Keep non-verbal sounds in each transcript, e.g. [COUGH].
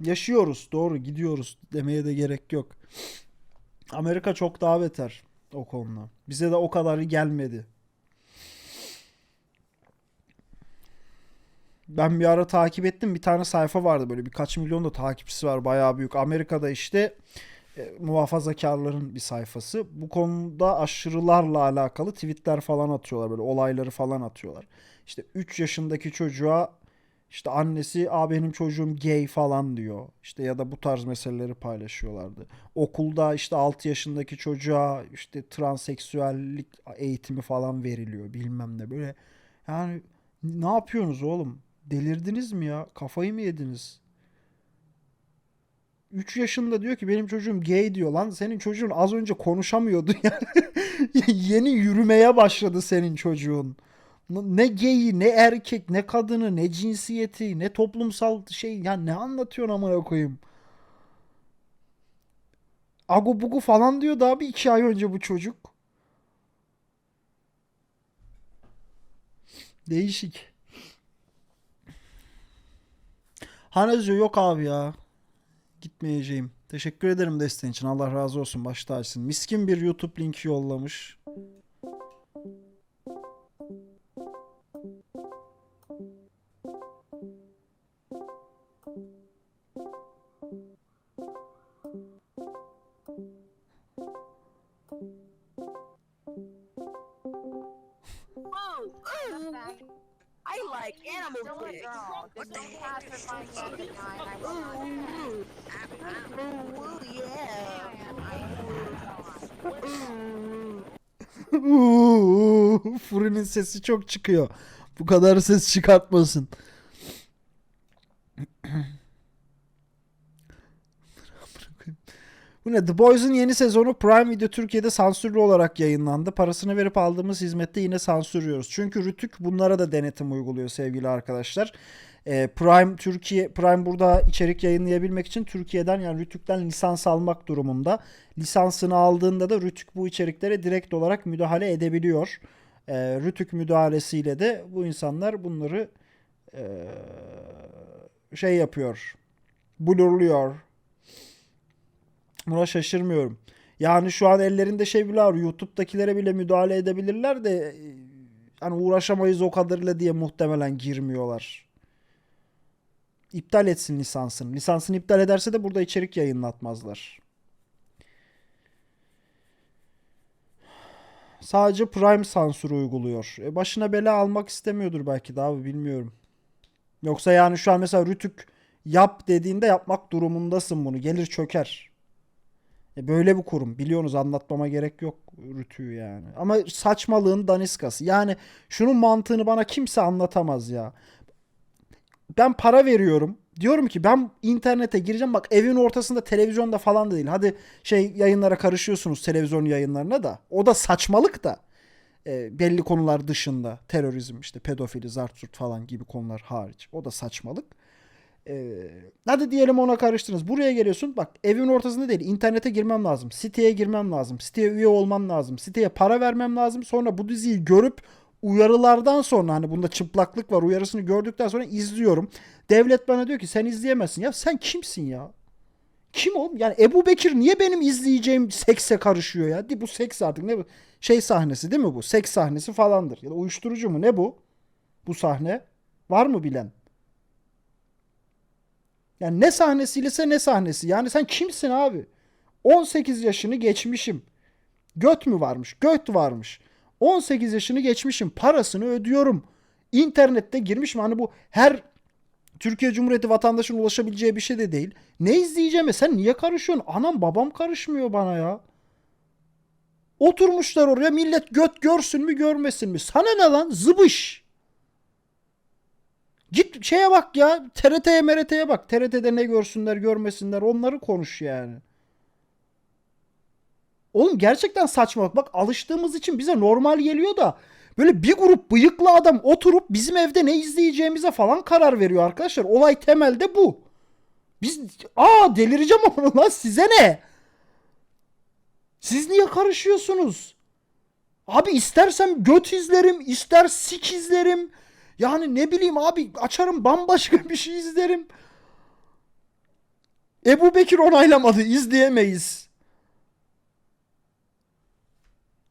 Yaşıyoruz. Doğru gidiyoruz demeye de gerek yok. Amerika çok daha beter o konuda. Bize de o kadarı gelmedi. Ben bir ara takip ettim. Bir tane sayfa vardı böyle birkaç milyon da takipçisi var. Bayağı büyük. Amerika'da işte e, muhafazakarların bir sayfası. Bu konuda aşırılarla alakalı tweetler falan atıyorlar. Böyle olayları falan atıyorlar. İşte 3 yaşındaki çocuğa işte annesi a çocuğum gay falan diyor. İşte ya da bu tarz meseleleri paylaşıyorlardı. Okulda işte 6 yaşındaki çocuğa işte transseksüellik eğitimi falan veriliyor bilmem ne böyle. Yani ne yapıyorsunuz oğlum? Delirdiniz mi ya? Kafayı mı yediniz? 3 yaşında diyor ki benim çocuğum gay diyor lan. Senin çocuğun az önce konuşamıyordu [LAUGHS] ya. Yeni yürümeye başladı senin çocuğun. Ne geyi, ne erkek, ne kadını, ne cinsiyeti, ne toplumsal şey. Ya ne anlatıyorsun amına koyayım? Agu bugu falan diyordu abi iki ay önce bu çocuk. Değişik. Hanezio yok abi ya. Gitmeyeceğim. Teşekkür ederim desteğin için. Allah razı olsun. Baş tacısın. Miskin bir YouTube linki yollamış. Like animal pigs. What the heck? Ooh, ooh, yeah. Uuu, Furi'nin sesi çok çıkıyor. Bu kadar ses çıkartmasın. Bu ne? The Boys'un yeni sezonu Prime Video Türkiye'de sansürlü olarak yayınlandı. Parasını verip aldığımız hizmette yine sansürüyoruz. Çünkü Rütük bunlara da denetim uyguluyor sevgili arkadaşlar. Ee, Prime Türkiye Prime burada içerik yayınlayabilmek için Türkiye'den yani Rütük'ten lisans almak durumunda. Lisansını aldığında da Rütük bu içeriklere direkt olarak müdahale edebiliyor. Ee, Rütük müdahalesiyle de bu insanlar bunları ee, şey yapıyor. Blurluyor. Buna şaşırmıyorum. Yani şu an ellerinde şey bile var. YouTube'dakilere bile müdahale edebilirler de e, hani uğraşamayız o kadarıyla diye muhtemelen girmiyorlar. İptal etsin lisansını. Lisansını iptal ederse de burada içerik yayınlatmazlar. Sadece Prime sansürü uyguluyor. E başına bela almak istemiyordur belki de abi bilmiyorum. Yoksa yani şu an mesela Rütük yap dediğinde yapmak durumundasın bunu. Gelir çöker. E böyle bir kurum. Biliyorsunuz anlatmama gerek yok Rütü'yü yani. Ama saçmalığın daniskası. Yani şunun mantığını bana kimse anlatamaz ya. Ben para veriyorum. Diyorum ki ben internete gireceğim. Bak evin ortasında televizyonda falan da değil. Hadi şey yayınlara karışıyorsunuz televizyon yayınlarına da. O da saçmalık da. E, belli konular dışında. Terörizm işte pedofili, zartürt falan gibi konular hariç. O da saçmalık. Ee, hadi diyelim ona karıştınız. Buraya geliyorsun. Bak evin ortasında değil. İnternete girmem lazım. Siteye girmem lazım. Siteye üye olmam lazım. Siteye para vermem lazım. Sonra bu diziyi görüp uyarılardan sonra hani bunda çıplaklık var uyarısını gördükten sonra izliyorum. Devlet bana diyor ki sen izleyemezsin. Ya sen kimsin ya? Kim oğlum? Yani Ebu Bekir niye benim izleyeceğim sekse karışıyor ya? Bu seks artık ne bu? Şey sahnesi değil mi bu? Seks sahnesi falandır. Ya da uyuşturucu mu? Ne bu? Bu sahne. Var mı bilen? Yani ne sahnesiylese ne sahnesi. Yani sen kimsin abi? 18 yaşını geçmişim. Göt mü varmış? Göt varmış. 18 yaşını geçmişim. Parasını ödüyorum. İnternette girmişim. Hani bu her Türkiye Cumhuriyeti vatandaşının ulaşabileceği bir şey de değil. Ne izleyeceğime sen niye karışıyorsun? Anam babam karışmıyor bana ya. Oturmuşlar oraya millet göt görsün mü görmesin mi? Sana ne lan? Zıbış. Git şeye bak ya. TRT'ye MRT'ye bak. TRT'de ne görsünler görmesinler onları konuş yani. Oğlum gerçekten saçmalık. Bak alıştığımız için bize normal geliyor da böyle bir grup bıyıklı adam oturup bizim evde ne izleyeceğimize falan karar veriyor arkadaşlar. Olay temelde bu. Biz aa delireceğim ama [LAUGHS] lan size ne? Siz niye karışıyorsunuz? Abi istersem göt izlerim, ister sik izlerim. Yani ne bileyim abi açarım bambaşka bir şey izlerim. Ebu Bekir onaylamadı. izleyemeyiz.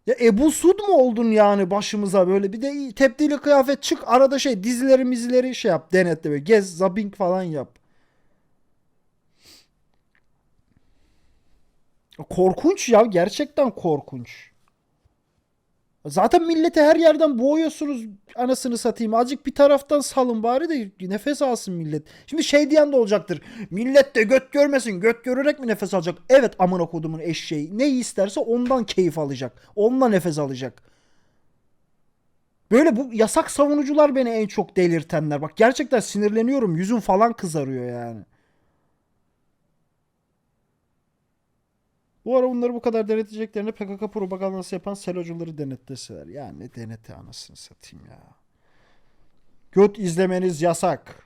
Ya Ebu Sud mu oldun yani başımıza böyle? Bir de tebdili kıyafet çık arada şey dizileri mizileri şey yap denetle böyle. Gez zapping falan yap. Korkunç ya gerçekten korkunç. Zaten milleti her yerden boğuyorsunuz anasını satayım. Azıcık bir taraftan salın bari de nefes alsın millet. Şimdi şey diyen de olacaktır. Millet de göt görmesin. Göt görerek mi nefes alacak? Evet amına kodumun eşeği. Neyi isterse ondan keyif alacak. Onunla nefes alacak. Böyle bu yasak savunucular beni en çok delirtenler. Bak gerçekten sinirleniyorum. Yüzüm falan kızarıyor yani. Bu ara bunları bu kadar denetleyeceklerine PKK propagandası yapan selocuları denetleseler. Ya ne anasını satayım ya. Göt izlemeniz yasak.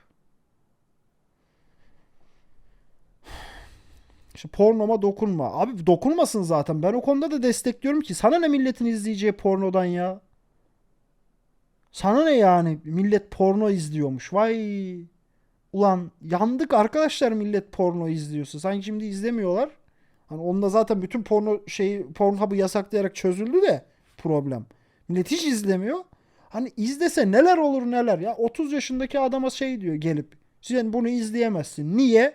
İşte pornoma dokunma. Abi dokunmasın zaten. Ben o konuda da destekliyorum ki. Sana ne milletin izleyeceği pornodan ya? Sana ne yani? Millet porno izliyormuş. Vay. Ulan yandık arkadaşlar millet porno izliyorsa. Sanki şimdi izlemiyorlar. Hani onda zaten bütün porno şeyi Pornhub'ı yasaklayarak çözüldü de problem. Millet hiç izlemiyor. Hani izlese neler olur neler ya. 30 yaşındaki adama şey diyor gelip. Sen bunu izleyemezsin. Niye?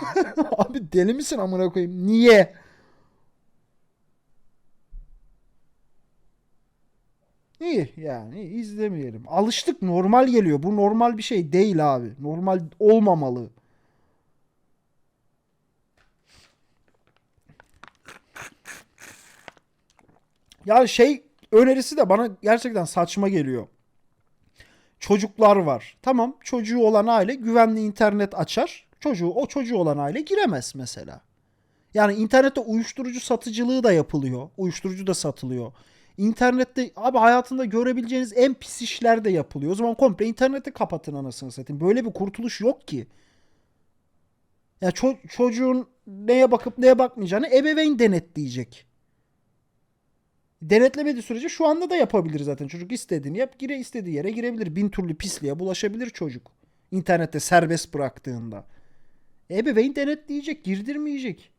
[LAUGHS] Abi deli misin amına koyayım? Niye? İyi yani izlemeyelim. Alıştık normal geliyor. Bu normal bir şey değil abi. Normal olmamalı. Ya şey önerisi de bana gerçekten saçma geliyor. Çocuklar var. Tamam çocuğu olan aile güvenli internet açar. Çocuğu o çocuğu olan aile giremez mesela. Yani internette uyuşturucu satıcılığı da yapılıyor. Uyuşturucu da satılıyor. İnternette abi hayatında görebileceğiniz en pis işler de yapılıyor. O zaman komple interneti kapatın anasını satayım. Böyle bir kurtuluş yok ki. Ya ço- çocuğun neye bakıp neye bakmayacağını ebeveyn denetleyecek. Denetlemediği sürece şu anda da yapabilir zaten. Çocuk istediğini yap, gire istediği yere girebilir. Bin türlü pisliğe bulaşabilir çocuk. İnternette serbest bıraktığında. Ebeveyn denetleyecek, girdirmeyecek.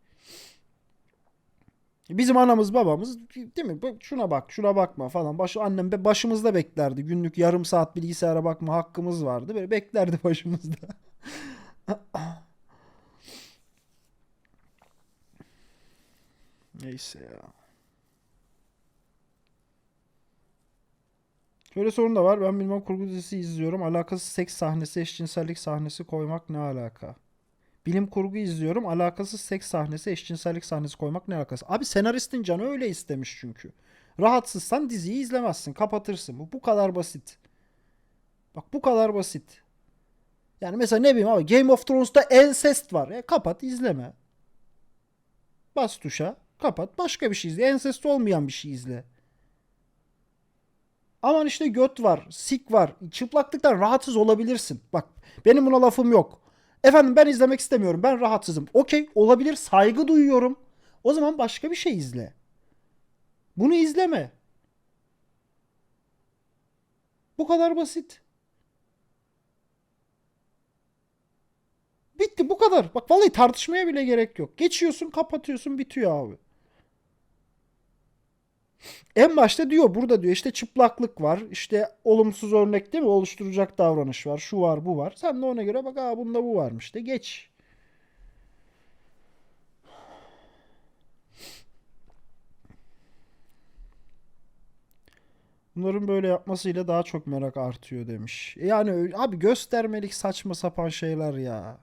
Bizim anamız babamız değil mi? Şuna bak, şuna bakma falan. Baş, annem be- başımızda beklerdi. Günlük yarım saat bilgisayara bakma hakkımız vardı. Böyle beklerdi başımızda. [LAUGHS] Neyse ya. Şöyle sorun da var. Ben bilmem kurgu dizisi izliyorum. Alakasız seks sahnesi, eşcinsellik sahnesi koymak ne alaka? Bilim kurgu izliyorum. Alakasız seks sahnesi, eşcinsellik sahnesi koymak ne alakası? Abi senaristin canı öyle istemiş çünkü. Rahatsızsan diziyi izlemezsin. Kapatırsın. Bu, bu kadar basit. Bak bu kadar basit. Yani mesela ne bileyim abi Game of Thrones'ta ensest var. E, kapat izleme. Bas tuşa. Kapat. Başka bir şey izle. Ensest olmayan bir şey izle. Aman işte göt var, sik var. Çıplaklıktan rahatsız olabilirsin. Bak benim buna lafım yok. Efendim ben izlemek istemiyorum. Ben rahatsızım. Okey olabilir. Saygı duyuyorum. O zaman başka bir şey izle. Bunu izleme. Bu kadar basit. Bitti bu kadar. Bak vallahi tartışmaya bile gerek yok. Geçiyorsun kapatıyorsun bitiyor abi. En başta diyor burada diyor işte çıplaklık var. işte olumsuz örnek değil mi? Oluşturacak davranış var. Şu var bu var. Sen de ona göre bak aa bunda bu varmış de geç. Bunların böyle yapmasıyla daha çok merak artıyor demiş. E Yani abi göstermelik saçma sapan şeyler ya.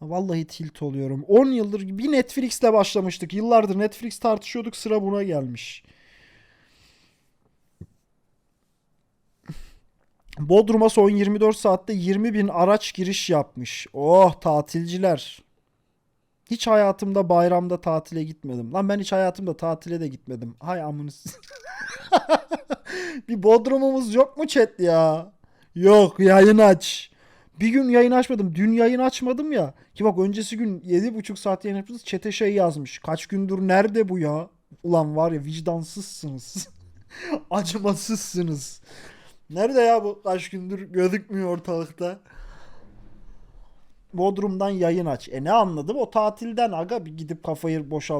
Vallahi tilt oluyorum. 10 yıldır bir Netflix'le başlamıştık. Yıllardır Netflix tartışıyorduk sıra buna gelmiş. Bodrum'a son 24 saatte 20 bin araç giriş yapmış. Oh tatilciler. Hiç hayatımda bayramda tatile gitmedim. Lan ben hiç hayatımda tatile de gitmedim. Hay amınız. [LAUGHS] bir Bodrum'umuz yok mu chat ya? Yok yayın aç. Bir gün yayın açmadım. Dün yayın açmadım ya. Ki bak öncesi gün 7,5 saat yayın yapıyoruz. Çete şey yazmış. Kaç gündür nerede bu ya? Ulan var ya vicdansızsınız. [LAUGHS] Acımasızsınız. Nerede ya bu kaç gündür gözükmüyor ortalıkta. Bodrum'dan yayın aç. E ne anladım? O tatilden aga bir gidip kafayı boşalt